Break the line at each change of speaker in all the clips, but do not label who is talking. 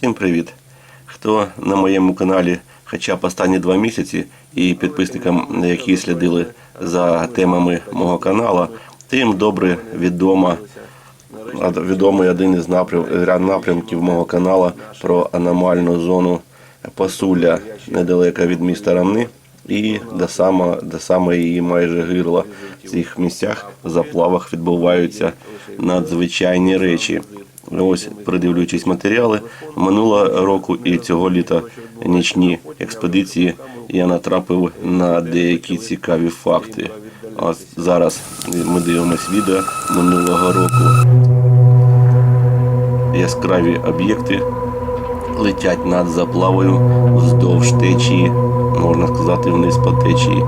Всім привіт! Хто на моєму каналі хоча б останні два місяці і підписникам, які слідили за темами мого каналу, тим добре відомо а, відомий один із напрям, напрямків мого каналу про аномальну зону Пасуля недалеко від міста Рамни. І до саме, до саме її майже гирла в цих місцях заплавах відбуваються надзвичайні речі. Ось, придивлюючись матеріали, минулого року і цього літа нічні експедиції я натрапив на деякі цікаві факти. А зараз ми дивимось відео минулого року. Яскраві об'єкти летять над заплавою вздовж течії, можна сказати, вниз по течії.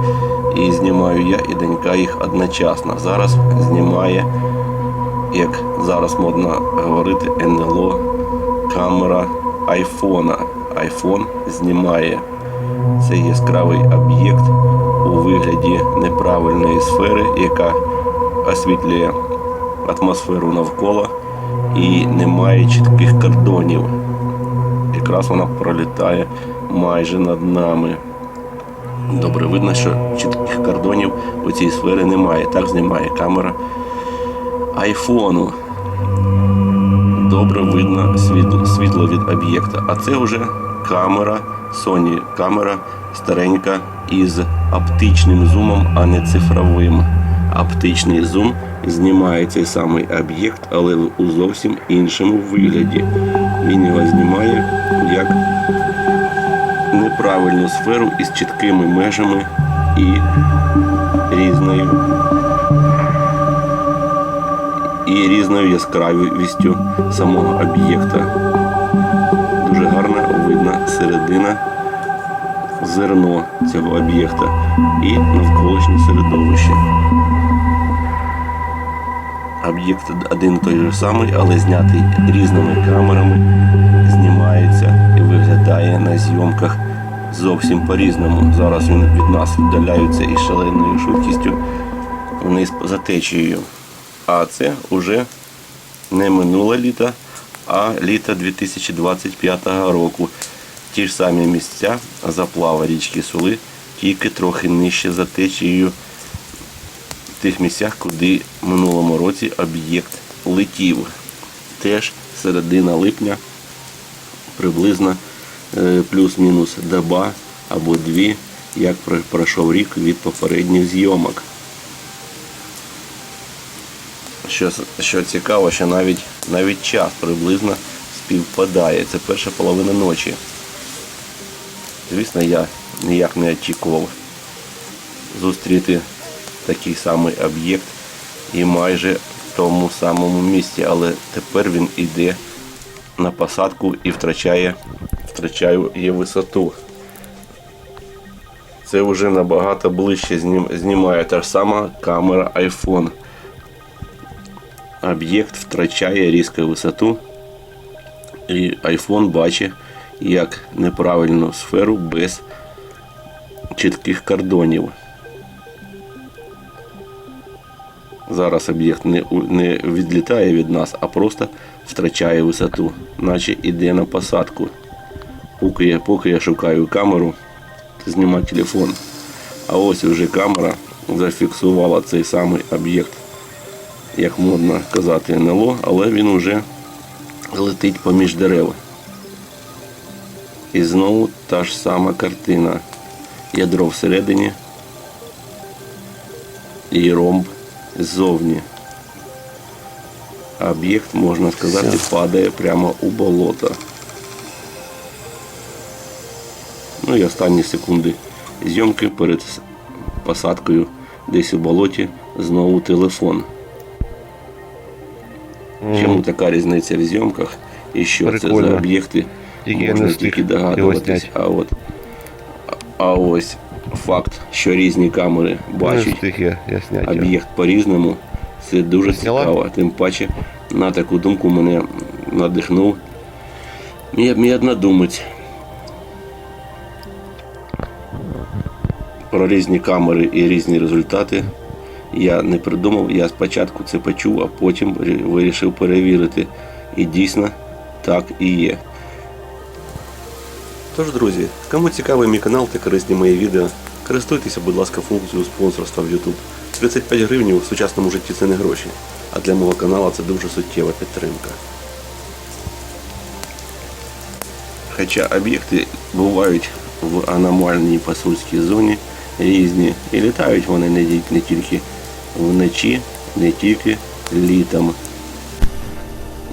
І знімаю я і донька їх одночасно. Зараз знімає як зараз модно говорити, НЛО камера айфона. Айфон знімає цей яскравий об'єкт у вигляді неправильної сфери, яка освітлює атмосферу навколо і не має чітких кордонів. Якраз вона пролітає майже над нами. Добре видно, що чітких кордонів у цій сфері немає. Так знімає камера айфону. Добре видно світло, світло від об'єкта. А це вже камера Sony. Камера старенька із оптичним зумом, а не цифровим. Оптичний зум знімає цей самий об'єкт, але у зовсім іншому вигляді. Він його знімає як неправильну сферу із чіткими межами і різною і різною яскравістю самого об'єкта. Дуже гарно видно середина зерно цього об'єкта і навколишнє середовище. Об'єкт один той же самий, але знятий різними камерами, знімається і виглядає на зйомках зовсім по-різному. Зараз він від нас віддаляється із шаленою швидкістю вниз за течією. А це вже не минуле літо, а літо 2025 року. Ті ж самі місця заплава річки Сули, тільки трохи нижче за течією в тих місцях, куди в минулому році об'єкт летів. Теж середина липня, приблизно е, плюс-мінус доба або дві, як пройшов рік від попередніх зйомок. Що, що цікаво, що навіть навіть час приблизно співпадає. Це перша половина ночі. Звісно, я ніяк не очікував зустріти такий самий об'єкт і майже в тому самому місці, але тепер він йде на посадку і втрачає, втрачає висоту. Це вже набагато ближче знімає та ж сама камера iPhone об'єкт втрачає різку висоту, і iPhone бачить як неправильну сферу без чітких кордонів. Зараз об'єкт не не відлітає від нас, а просто втрачає висоту, наче йде на посадку. Поки я, поки я шукаю камеру, знімаю телефон. А ось вже камера зафіксувала цей самий об'єкт як модно казати, НЛО, але він вже летить поміж дерев. І знову та ж сама картина. Ядро всередині і ромб ззовні. Об'єкт, можна сказати, падає прямо у болото. Ну і останні секунди зйомки перед посадкою десь у болоті знову телефон. Чому така різниця в зйомках і що
Прикольно.
це за об'єкти, можна тільки догадуватись. А от а ось факт, що різні камери бачать
його.
об'єкт по-різному, це дуже цікаво. Тим паче на таку думку мене надихнув мій, мій однодумець. Про різні камери і різні результати я не придумав. Я спочатку це почув, а потім вирішив перевірити. І дійсно так і є. Тож, друзі, кому цікавий мій канал та корисні мої відео, користуйтеся, будь ласка, функцією спонсорства в YouTube. 35 гривень в сучасному житті це не гроші, а для мого каналу це дуже суттєва підтримка. Хоча об'єкти бувають в аномальній пасульській зоні різні, і літають вони не тільки вночі, не тільки літом.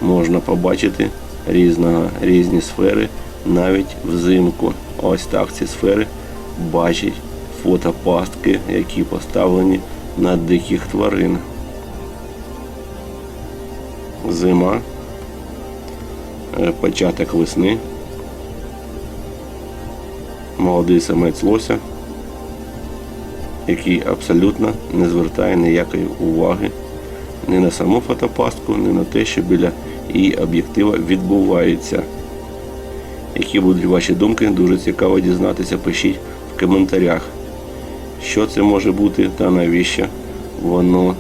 Можна побачити різного, різні сфери навіть взимку. Ось так ці сфери бачать фотопастки, які поставлені на диких тварин. Зима, е, початок весни, молодий самець лося, який абсолютно не звертає ніякої уваги ні на саму фотопастку, ні на те, що біля її об'єктива відбувається. Які будуть ваші думки, дуже цікаво дізнатися. Пишіть в коментарях, що це може бути та навіщо воно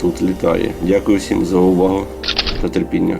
тут літає. Дякую всім за увагу та терпіння.